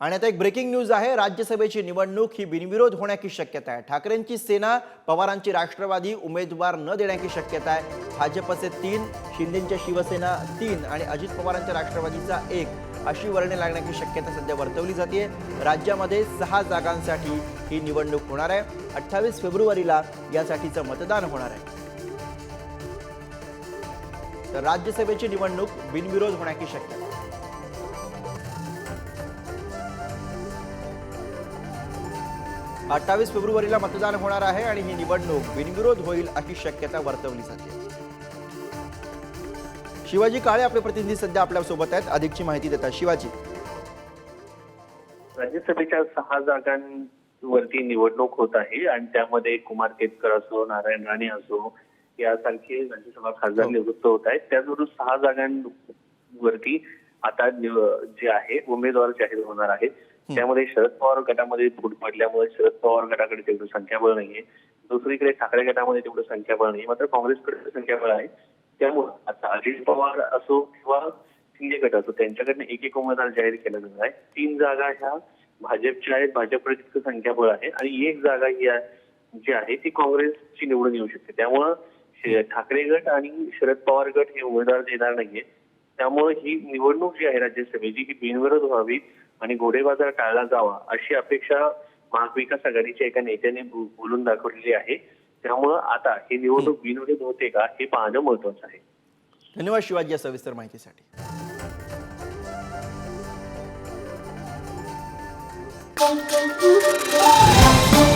आणि आता एक ब्रेकिंग न्यूज आहे राज्यसभेची निवडणूक ही बिनविरोध होण्याची शक्यता आहे. ठाकरेंची सेना पवारांची राष्ट्रवादी उमेदवार न देण्याची शक्यता आहे. भाजपचे तीन शिंदेच्या शिवसेना तीन आणि अजित पवारांच्या राष्ट्रवादीचा एक अशी वर्णे लागण्याची शक्यता सध्या वर्तवली जाते राज्यामध्ये सहा जागांसाठी ही निवडणूक होणार आहे. अठ्ठावीस फेब्रुवारीला यासाठीचं मतदान होणार आहे. तर राज्यसभेची निवडणूक बिनविरोध होण्याची शक्यता अठ्ठावीस फेब्रुवारीला मतदान होणार आहे आणि ही निवडणूक बिनविरोध होईल अशी शक्यता वर्तवली जाते. शिवाजी काळे आपले प्रतिनिधी सध्या आपल्यासोबत आहेत. अधिकची माहिती देतात शिवाजी. राज्यसभेच्या सहा जागांवरती निवडणूक होत आहे आणि त्यामध्ये कुमार केतकर असो नारायण राणे असो यासारखे राज्यसभा खासदार हो. निवृत्त होत आहेत. त्याचबरोबर सहा जागांवरती आता जे आहे उमेदवार जाहीर होणार आहेत. त्यामध्ये शरद पवार गटामध्ये फूट पडल्यामुळे शरद पवार गटाकडे तेवढं संख्याबळ नाहीये. दुसरीकडे ठाकरे गटामध्ये तेवढं संख्याबळ नाही मात्र काँग्रेसकडे संख्याबळ आहे. त्यामुळे आता अजित पवार असो किंवा शिंदे गट असो त्यांच्याकडनं एक एक उमेदवार जाहीर केला जाणार आहे. तीन जागा ह्या भाजपच्या आहेत. भाजपकडे तितकं संख्याबळ आहे. आणि एक जागा ही जी आहे ती काँग्रेसची निवडून येऊ शकते. त्यामुळं ठाकरे गट आणि शरद पवार गट हे उमेदवार देणार नाहीये. त्यामुळे ही निवडणूक जी आहे राज्यसभेची ही बिनविरोध व्हावी आणि घोडेबाजार टाळला जावा अशी अपेक्षा महाविकास आघाडीच्या एका नेत्याने बोलून दाखवलेली आहे. त्यामुळं आता ही निवडणूक बिनविरोध होते का हे पाहणं महत्वाचं आहे. धन्यवाद शिवाजी या सविस्तर माहितीसाठी. Thank you.